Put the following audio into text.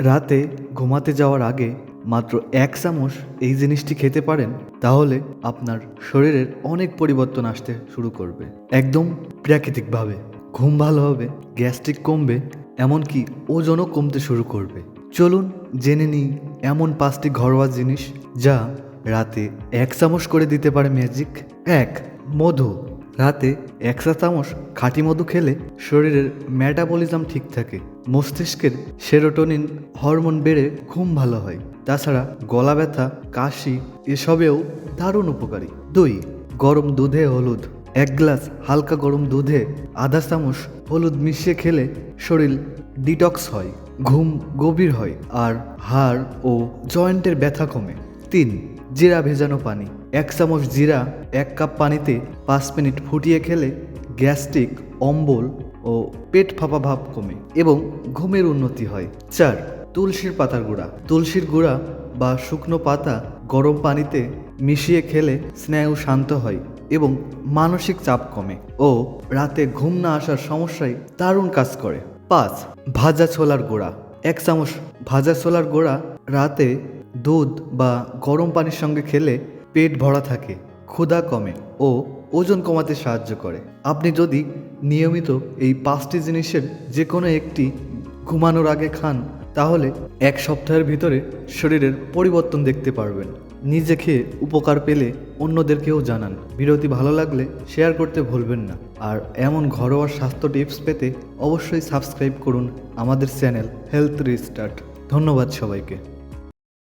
রাতে ঘুমাতে যাওয়ার আগে মাত্র এক চামচ এই জিনিসটি খেতে পারেন, তাহলে আপনার শরীরের অনেক পরিবর্তন আসতে শুরু করবে। একদম প্রাকৃতিকভাবে। ঘুম ভালো হবে, গ্যাস্ট্রিক কমবে, এমনকি ওজনও কমতে শুরু করবে। চলুন জেনে নিই এমন পাঁচটি ঘরোয়া জিনিস যা রাতে এক চামচ করে দিতে পারে ম্যাজিক। এক, মধু। রাতে এক চা চামচ খাঁটি মধু খেলে শরীরের মেটাবলিজম ঠিক থাকে। মস্তিষ্কের সেরোটোনিন হরমোন বেড়ে ঘুম ভালো হয়। তাছাড়া গলা ব্যথা, কাশি এসবেও দারুণ উপকারী। দুই, গরম দুধে হলুদ। এক গ্লাস হালকা গরম দুধে আধা চামচ হলুদ মিশিয়ে খেলে শরীর ডিটক্স হয়, ঘুম গভীর হয় আর হাড় ও জয়েন্টের ব্যথা কমে। তিন, জিরা ভেজানো পানি। এক চামচ জিরা, এক কাপ পানিতে পাঁচ মিনিট ফুটিয়ে খেলে গ্যাস্ট্রিক, অম্বল ও পেট ফাঁপা ভাব কমে এবং ঘুমের উন্নতি হয়। চার, তুলসীর পাতার গুঁড়া। তুলসীর গুঁড়া বা শুকনো পাতা গরম পানিতে মিশিয়ে খেলে স্নায়ু শান্ত হয় এবং মানসিক চাপ কমে ও রাতে ঘুম না আসার সমস্যায় দারুণ কাজ করে। পাঁচ, ভাজা ছোলার গুঁড়া। এক চামচ ভাজা ছোলার গুঁড়া রাতে দুধ বা গরম পানির সঙ্গে খেলে পেট ভরা থাকে। ক্ষুধা কমে ও ওজন কমাতে সাহায্য করে। আপনি যদি নিয়মিত এই পাঁচটি জিনিসের যে কোনো একটি ঘুমানোর আগে খান, তাহলে এক সপ্তাহের ভিতরে শরীরের পরিবর্তন দেখতে পারবেন। নিজে খেয়ে উপকার পেলে অন্যদেরকেও জানান। বিরতি ভালো লাগলে শেয়ার করতে ভুলবেন না। আর এমন ঘরোয়া স্বাস্থ্য টিপস পেতে অবশ্যই সাবস্ক্রাইব করুন আমাদের চ্যানেল হেলথ রিস্টার্ট। ধন্যবাদ সবাইকে।